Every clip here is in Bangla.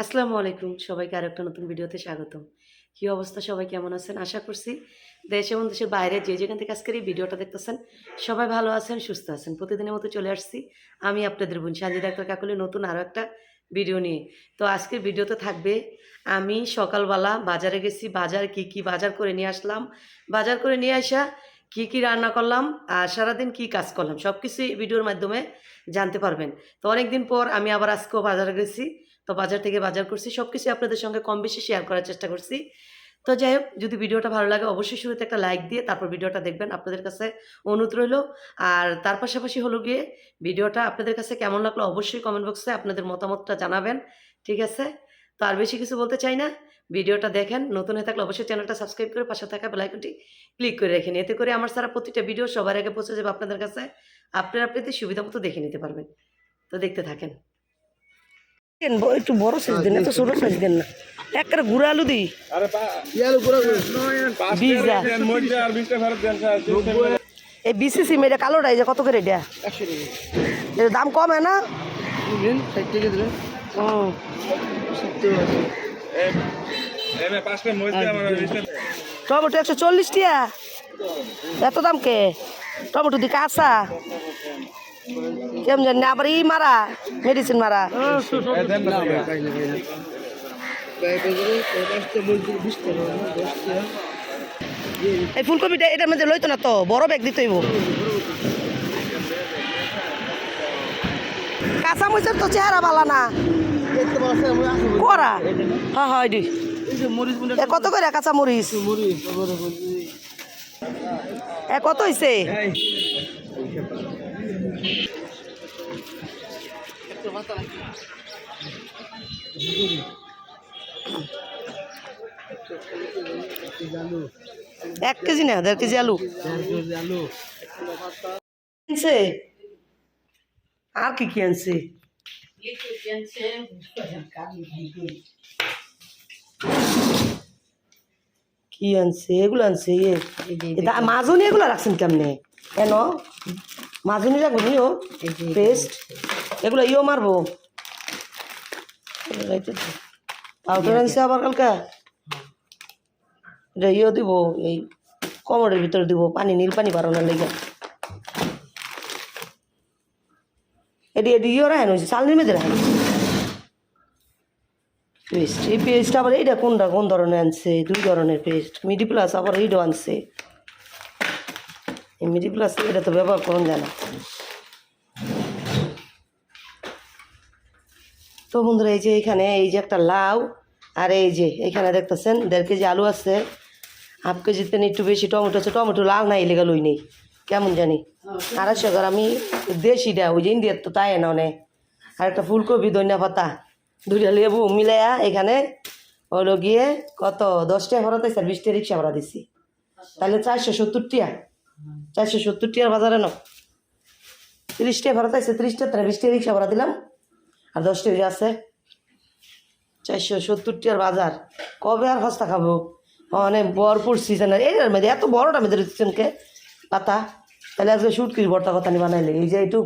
আসসালামু আলাইকুম, সবাইকে আর একটা নতুন ভিডিওতে স্বাগতম। কি অবস্থা, সবাই কেমন আছেন? আশা করছি দেশ এবং দেশের বাইরে যে যেখান থেকে আজকের এই ভিডিওটা দেখতেছেন, সবাই ভালো আছেন, সুস্থ আছেন। প্রতিদিনের মতো চলে আসছি আমি আপনাদের বোন সাজিদা একটা কাকলি, নতুন আরও একটা ভিডিও নিয়ে। তো আজকের ভিডিওতে থাকবে, আমি সকালবেলা বাজারে গেছি, বাজার কি কি বাজার করে নিয়ে আসলাম। বাজার করে নিয়ে আসা কি কি রান্না করলাম, আর সারাদিন কি কাজ করলাম সব কিছুই ভিডিওর মাধ্যমে জানতে পারবেন। তো অনেকদিন পর আমি আবার আজকেও বাজারে গেছি, তো বাজার থেকে বাজার করছি সব কিছু আপনাদের সঙ্গে কম বেশি শেয়ার করার চেষ্টা করছি। তো যাই হোক, যদি ভিডিওটা ভালো লাগে, অবশ্যই শুরুতে একটা লাইক দিয়ে তারপর ভিডিওটা দেখবেন আপনাদের কাছে অনুরোধ রইল। আর তার পাশাপাশি হলো গিয়ে ভিডিওটা আপনাদের কাছে কেমন লাগল অবশ্যই কমেন্ট বক্সে আপনাদের মতামতটা জানাবেন, ঠিক আছে? তো আর বেশি কিছু বলতে চাই না, ভিডিওটা দেখেন, নতুন হয়ে থাকলে অবশ্যই চ্যানেলটা সাবস্ক্রাইব করে পাশে থাকা বেলাইকনটি ক্লিক করে রেখেন। এতে করে আমার সারা প্রতিটা ভিডিও সবার আগে পৌঁছে যাবে আপনাদের কাছে। আপনারা আপনাদের সুবিধা মতো দেখে নিতে পারবেন। তো দেখতে থাকেন। দেন একটু বড় সাইজ দেন এত ছোট সাইজ দেন না। একটা গুড়া আলু দিই। এই বিসি সিম এটা কালোটা এই যে কত করে এটা? এর দাম কম হয় না হুম। টমেটো একশো চল্লিশ টিয়া এত দাম কে? টমেটো দি কাঁচা কেমন জানি আবার ই মারা মেডিসিন মারা। এই ফুলকপিটা এটার মধ্যে লইতো না তো, বড় ব্যাগ দিতে হইব। কাঁচা মরিচের তো চেহারা বালা না। করা হ্যাঁ হয় কত করে কাঁচা মরিচ এ কত হয়েছে এক কেজি না, দেড় কেজি আলু। আনছে আর কি কি আনছে? কি আনছে এগুলো আনছে মাজনি এগুলো রাখছেন কেমনে? কেন? মাজনি রাখব নিও পেস্ট এগুলো ইও মারবো। পাউডার আনছে আবার কালকা। এটা ইয়ে দিব এই কমরের ভিতরে দিব পানি নীল পানি বাড়ানোর লেগে। এটি এটি ইয়ে রাখেন হয়েছে চালনির মধ্যে রাখেন। পেস্ট এই পেস্ট আবার এইটা কোনটা কোন ধরনের আনছে? দুই ধরনের পেস্ট মিডি প্লাস আবার এইটাও আনছে। এই মিডি প্লাস এটা তো ব্যবহার করুন যায় না তো বন্ধুরা, এই যে এখানে, এই যে একটা লাউ আর এই যে এখানে দেখতেছেন, দেড় কেজি আলু আছে, হাফ কেজিতে একটু বেশি টমেটো আছে, টমেটো লাল নাই লেগে লই নেই। কেমন জানি? আড়াইশো গ্রাম, আমি দেশিটা, ওই যে ইন্ডিয়ার তো তাই না, অনেক। আর একটা ফুলকপি, ধনিয়া পাতা, দুইটা লেবু মিলাইয়া এখানে হলো গিয়ে কত? দশটায় টাকা ভাড়া দিয়েছে আর বিশ রিক্সা ভাড়া দিছি। তাহলে চারশো সত্তর টিয়া। চারশো সত্তর টিয়ার বাজারে নাও। তিরিশ ভাড়া দিয়েছে তিরিশ টাকা রিক্সা ভাড়া দিলাম। আর দশ টাকা আছে। চারশো সত্তর টাকার বাজার। কবে আর হস্তা খাব? অনেক ভরপুর সিজন এইটার মধ্যে এত বড়টা মধ্যে সিজনকে পাতা। তাহলে আজকে শুটকির ভর্তা কথা নিয়ে বানাইলে। এই যে একটু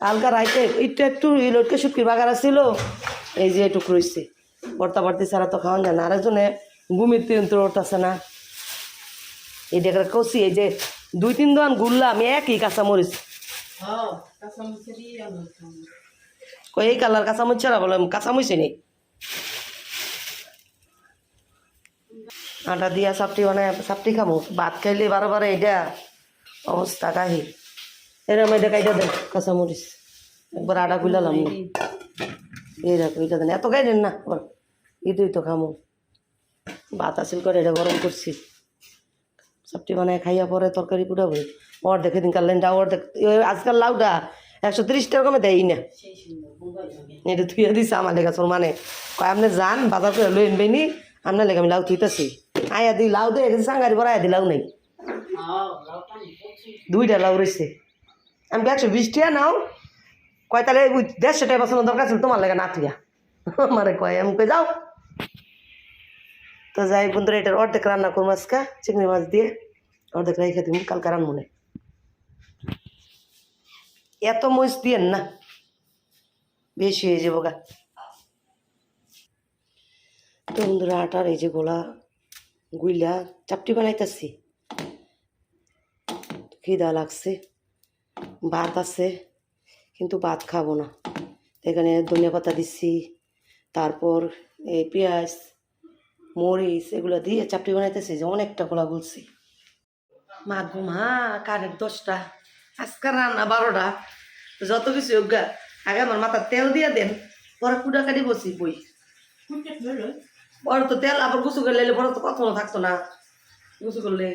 হালকা রাইতে একটু একটু এই লোটকে শুটকির বাগার ছিল এই যে একটু রয়েছে ভর্তা বাড়তি ছাড়া তো খাওয়া যায় না। আরেকজনে ঘুমির তিন তো উঠতেছে না। এই দেখে কষি এই যে দুই তিন দোকান ঘুরলাম একই কাঁচা মরিচ কই এই কালার কাঁচামরিচ ছাড়া বললাম কাঁচামরিচই নেই। আটা দিয়া সাপটি মানে সাপটি খামো। ভাত খাইলে বারো বারো এটা অবস্থা কাহি। এরম এটা কাইটা দেন কাঁচামরিচ। একবার আটা গুলালাম এই দেখো এটা দেন। এত গাই দেন না ইতুই তো খামো। ভাত আসিল করে এটা গরম করছি। সাপটি মানে খাইয়া পরে তরকারি পুরাবো ওর দেখে দিন কালেন যা ওর দেখ আজকাল লাউটা একশো তিরিশ টাকা কমে দেয় না। এটা থুয়ে দিছে আমার লেগে তোর মানে। কয়, আপনি যান, বাজার করে লই আনবে নি আপনার লেগে আমি লাউ থুইতেছি। আয়া দি লাউ দে সাঙ্গারি পরে আয়া দি লাউ নেই। দুইটা লাউ রয়েছে আমি একশো বিশ টাকা নাও? কয়, তাহলে দেড়শো টাকা বাঁচানোর দরকার ছিল, তোমার লেগে না থুয়া আমারে কয়, আমি কই, যাও। তো যাই বন্ধুরা, এটার অর্ধেক রান্না করব আজকে। চিংড়ি মাছ দিয়ে অর্ধেক রেখে দিব, কালকে রান্না এত মরিচ দিয়েন না, বেশি হয়ে যাব গা। তো বন্ধুরা, আটার এই যে গোলা গুইলা চাপটি বানাইতেছি। খিদা লাগছে, ভাত আছে, কিন্তু ভাত খাব না। এখানে ধনিয়া পাতা দিচ্ছি তারপর এই পেঁয়াজ মরিচ এগুলো দিয়ে চাপটি বানাইতেছি যে অনেকটা গোলা গুলছি। মা গো মা, কারের দশটা। আজকাল রান্না বারোটা। যত কিছু হোক আগে আমার মাথা তেল দিয়ে দেন, পরে কুড়া কাটি বসি বই। বড় তো তেল, আবার গুছু করলে বড় তো কখনো থাকতো না। গুছু করলে।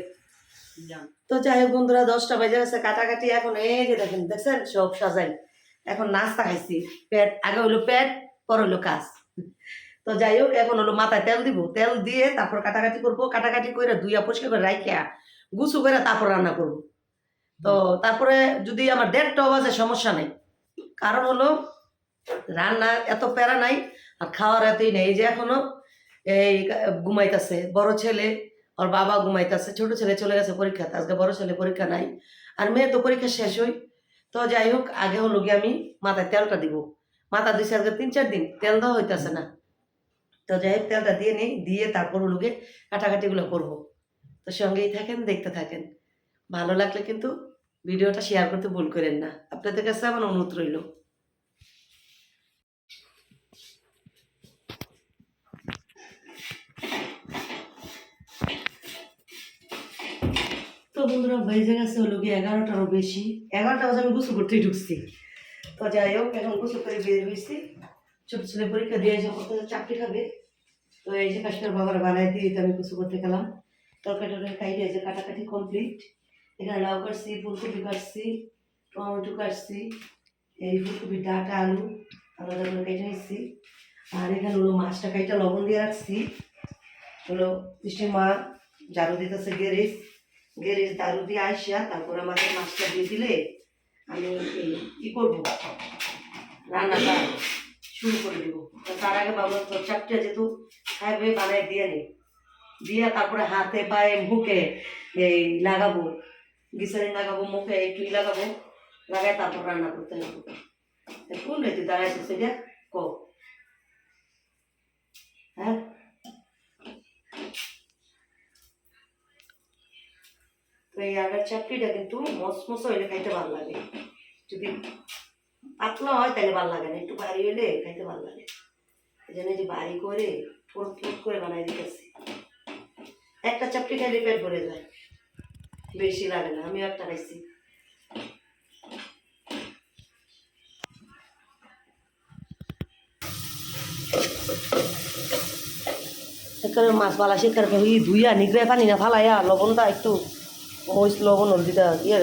তো যাই হোক বন্ধুরা, দশটা বেজে গেছে কাটাকাটি, এখন এই যে দেখেন, দেখছেন? সব সাজাই। এখন নাস্তা খাইছি। পেট, আগে হলো পেট, পর হলো কাজ। তো যাই হোক এখন হলো মাথায় তেল দিব তেল দিয়ে তারপর কাটাকাটি করব কাটাকাটি করে দুইয়া পরিষ্কার করে রাখিয়া গুছু করে তারপর রান্না করব। তো তারপরে যদি আমার দেড়টাও বাজে সমস্যা নেই কারণ হলো রান্না এত প্যারা নাই আর খাওয়ার এতই নেই। এই যে এখনও এই ঘুমাইতেছে বড় ছেলে ওর বাবা ঘুমাইতেছে ছোট ছেলে চলে গেছে পরীক্ষাতে আজকে বড় ছেলে পরীক্ষা নাই আর মেয়ে তো পরীক্ষা শেষ হই। তো যাই হোক আগে হলো গিয়ে আমি মাথায় তেলটা দিব। মাথা দিছে আজকে তিন চার দিন তেল দেওয়া হইতেছে না। তো যাই তেলটা দিয়ে নিই, দিয়ে তারপর হলো গিয়ে কাটাকাটিগুলো করব। তো সঙ্গেই থাকেন, দেখতে থাকেন। ভালো লাগলে কিন্তু ভিডিওটা শেয়ার করতে ভুল করেন না। আপনাদের কাছে আমার অনুরোধ রইল। তো বন্ধুরা, বেজে গেছে হলো গিয়ে এগারোটারও বেশি। এগারোটা বাজে আমি গোসল করতেই ঢুকছি। তো যাই হোক, এখন গোসল করে বের হয়েছি। ছোট ছেলে পরীক্ষা দিয়ে কত চাকরি খাবে, তো এই যে কাশ্মীর বাবার বানাই দিয়ে আমি গোসল করতে গেলাম। তরকারি টরকারি খাই যে কাটাকাটি কমপ্লিট এখানে লাউ কাটছি, ফুলকপি কাটছি, টমেটো কাটছি, এই ফুলকপি, ডাটা, আলু, আলাদা করে কেটে নিচ্ছি। আর এখানে হলো মাছটা কাইটা লবণ দিয়ে রাখছি। হলো মিষ্টি মা ঝাড়ু দিতেছে গেরেজ গেরেজ দারু দিয়ে আসিয়া তারপর আমাদের মাছটা দিয়ে দিলে আমি এই কী করব। রান্নাটা। শুরু করে দেবো। তার আগে বাবু চাপটা যেহেতু খাইবে বানাই দিয়ে নি। দিয়ে তারপরে হাতে পায়ে মুখে এই লাগাবো গিসারিন লাগাবো, মুখে একটু লাগাবো লাগাই তারপর রান্না করতে হবে কোন রে তুই দাঁড়াইছিস সেটা কো? হ্যাঁ? তো এই আগের চাপড়িটা কিন্তু মসমস হইলে খাইতে ভালো লাগে। যদি পাতলা হয়, তাহলে ভালো লাগে না। একটু বাড়ি হলে খাইতে ভালো লাগে। এই জন্য যে বাড়ি করে ফোট ফোট করে বানাই দিতেছি। একটা চাপড়ি খাইলে পেট ভরে যায়। বেশি লাগে না আমিও একটা খাইছি। মাছ পালা সেখানে ধুইয়া নিগড়ে পানি না ফালাইয়া লবণটা একটু ওই লবণ, হলদিটা ইয়ে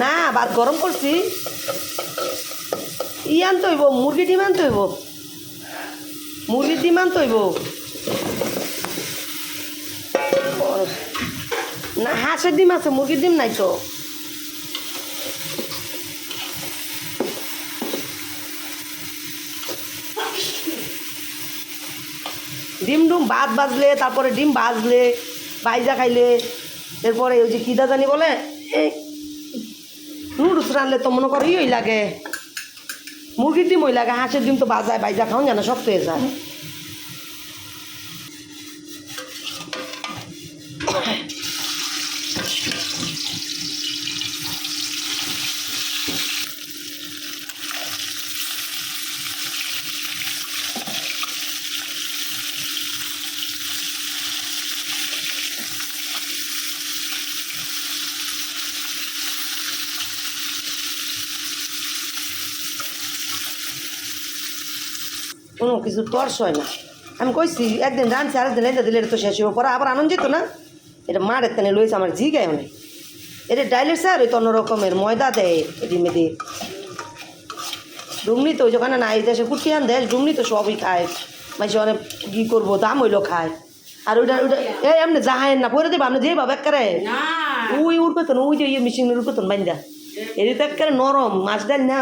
না, ভাত গরম করছি। ই আনতে হইব, মুরগি ডিম আনতে হইব। মুরগির ডিম আনতে হইব। না, হাঁসের ডিম আছে, মুরগির ডিম নাই তো। ডিম ডুম ভাত বাজলে তারপরে ডিম ভাজলে, বাইজা খাইলে, এরপরে ওই যে কিদা জানি বলে, এই নুডলস রানলে তো মনে করো ওই লাগে। মুরগির ডিম ওই লাগে, হাঁসের ডিম তো বাজায়, বাইজা খাওয়া জানা শক্ত হয়ে যায় কোনো কিছু টর্চ হয় না। আমি কইছি একদিন রাঁধছি আরেকদিন রেঁধে দিলে এটা তো শেষ হইব পরে আবার আনন্দ যেত না। এটা মারের তেনে লইছে আমার জিগায় অনেক এটা ডাইলের স্যার ওই তো অন্য রকমের ময়দা দেয় দিয়ে। ডুমনি তো যেখানে এই দেশে কুটিয়ান দেশ ডুমনি তো সবই খায়। মাসে অনেক কি করব দাম হইল খায়। আর ওইটা ওইটা এই এমনি যাহায়েন না পরে দেবো আপনি দিয়ে বাবা একেবারে। না। ওই উড়বে তো ওই যে ইয়ে মেশিনের উড়বে তো বাইন্দা। এর তো একেবারে নরম মাছ দেন না।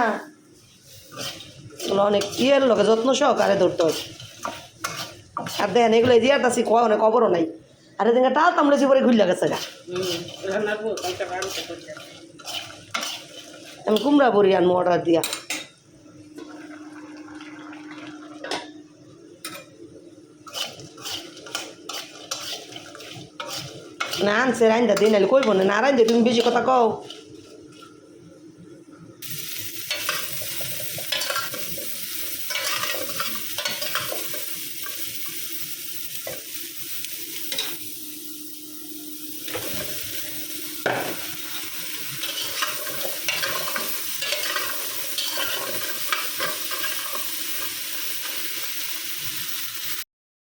এগুলো অনেক ইয়ের লোকে যত্ন সহকারে ধরতে হয়। আর দেখেন, এগুলো এই যে আছি, কয় অনেক খবরও নাই। আর এদিকে টাল তামড়েছি পরে ঘুরলে গেছে গা। আমি কুমড়া বড়ি আনব অর্ডার দিয়া। না, আনছে, রাইন্দা নাহলে কইব না রাইন্দে তুমি বেশি কথা কও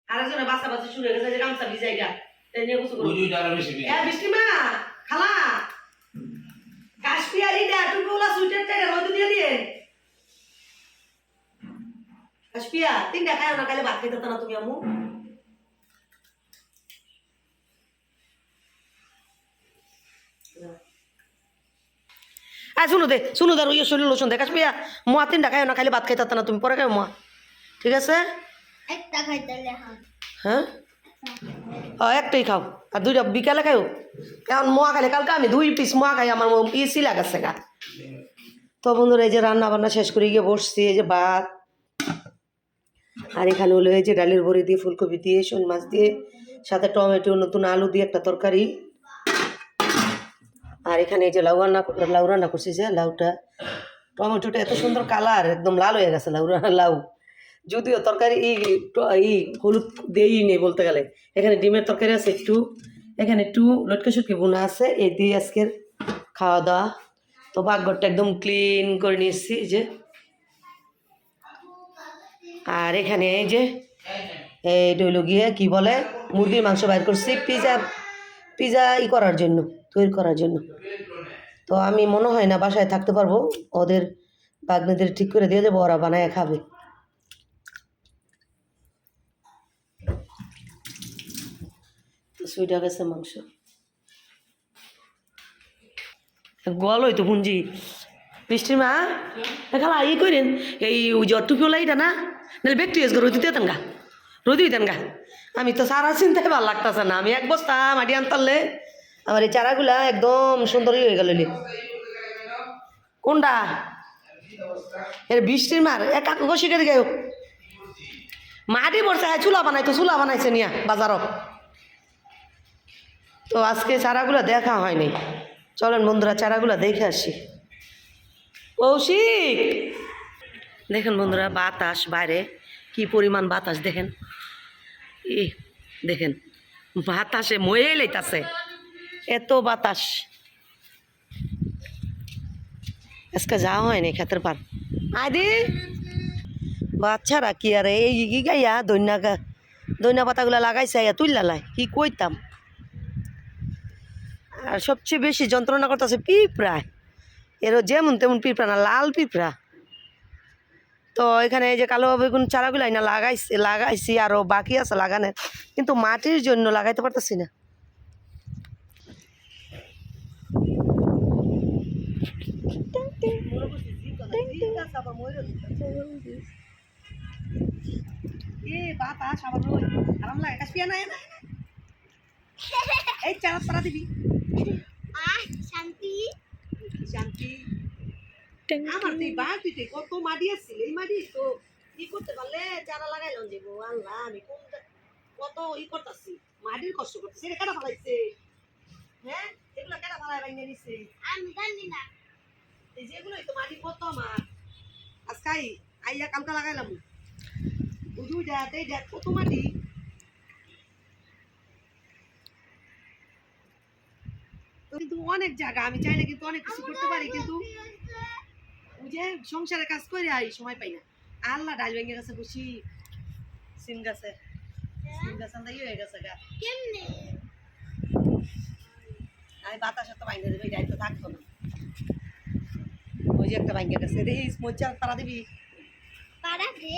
আরেকজনের বাসা বাসা শুরু হয়ে গেছে ভিজাইগা তাই নিয়ে কিছু। বৃষ্টি মা খালা। রোদ দিয়ে দিয়ে। কাশপিয়া তিনটা খায় না কালে ভাত খাইতে না তুমি আম্মু। আয় শুনো দে শুনো দে ইয়ে শরীর লোচন দে। কাশপিয়া মোয়া তিনটা খায় না খাইলে ভাত খাইতে না তুমি পরে খাই মোয়া ঠিক আছে? হ্যাঁ? একটাই খাও, আর দুইটা বিকালে খাও এখন মোয়া খাইলে, কালকে আমি দুই পিস মোয়া খাই, আমার ইসি লাগাচ্ছে গা। তো বন্ধুরা, এই যে রান্না বান্না শেষ করে গিয়ে বসছি, এই যে ভাত। আর এখানে হলো এই যে ডালের বড়ি দিয়ে, ফুলকপি দিয়ে, শোল মাছ দিয়ে, সাথে টমেটো, নতুন আলু দিয়ে একটা তরকারি। আর এখানে এই যে লাউ রান্না লাউ রান্না করছি যে, লাউটা, টমেটোটা এত সুন্দর কালার একদম লাল হয়ে গেছে লাউ লাউ। যদিও তরকারি ই ই হলুদ দেই নেই বলতে গেলে। এখানে ডিমের তরকারি আছে একটু, এখানে একটু লটকা শুটকি বোনা আছে, এই দিয়ে আজকের খাওয়া দাওয়া। তো বাঘরটা একদম ক্লিন করে নিয়েছি যে। আর এখানে এই যে এই ডইল গিয়ে কি বলে, মুরগির মাংস বাইর করছি পিজা পিজা ই করার জন্য, তৈরি করার জন্য। তো আমি মনে হয় না বাসায় থাকতে পারব, ওদের বাগনিদের ঠিক করে দিয়ে দেবো, ওরা বানায় খাবে। সুইটা গেছে মাংস। গলই তো পুঞ্জি। মিষ্টির মা খালা ই করেন এই ওই যে টুপি লাইটা না? নাহলে ব্যক্তি এসে রোদি দিতেন গা। রোদি দিতেন গা। আমি তো সারা চিন্তায় ভালো লাগতেছে না। আমি এক বস্তা মাটি আনতারলে আমার এই চারাগুলা একদম সুন্দরই হয়ে গেল। কোনটা? এর বৃষ্টির মার। এক কাকু শিখে দিকে মাটি পড়ছে চুলা বানাইতো, চুলা বানাইছে নিয়া বাজারত তো আজকে চারাগুলো দেখা হয়নি। চলেন বন্ধুরা, চারাগুলো দেখে আসি। কৌশিক! দেখেন বন্ধুরা, বাতাস বাইরে। কি পরিমাণ বাতাস, দেখেন। ই দেখেন, বাতাসে ময়ে লইতাছে এত বাতাস। আজকে যাওয়া হয়নি ক্ষেতের পার আদি বাচ্চারা কি আর এই গাইয়া দৈন্যা দৈন্যা পাতাগুলো লাগাইছে, আইয়া তুললা লাই। কি কইতাম? আর সবচেয়ে বেশি যন্ত্রণা করতেছে পিঁপড়ায় এরও যেমন তেমন পিঁপড়া না, লাল পিঁপড়া। তো এখানে এই যে কালো বেগুন চারাগুলো না লাগাইছি লাগাইছি, আরও বাকি আছে লাগানোর কিন্তু মাটির জন্য লাগাইতে পারতেছি না। এই চারা তারা দিবি। শান্তি। শান্তি। আমার তো বালতিতে কত মাটি আসছিল এই মাটি তো ই করতে পারলে চারা লাগাইলাম যে আল্লাহ আমি কোনটা কত ই করতেছি মাটির কষ্ট করতেছি এটা কেটা ফালাইছে? হ্যাঁ এগুলো কেটা ফালাই ভাঙিয়ে নিছে আমি জানি না। এই যেগুলোই তো মাটি কত আমার আজকাই আইয়া কালকা লাগাইলাম। বুঝু এই দেখ কত মাটি? কিন্তু অনেক জায়গা আমি চাইলে কিন্তু অনেক কিছু করতে পারি কিন্তু যে সংসারের কাজ করে আই সময় পাই না। আল্লাহ ডাল ভেঙে গেছে বসি। সিম গাছে। সিম গাছ আন্দাই হয়ে গেছে গা। কেমনে? আমি বাতাসে তো ভাঙে দেবে যাই তো থাকতো না। ওই যে একটা ভাঙে গেছে দেখিস মোচার তারা দিবি। পাড়া দে।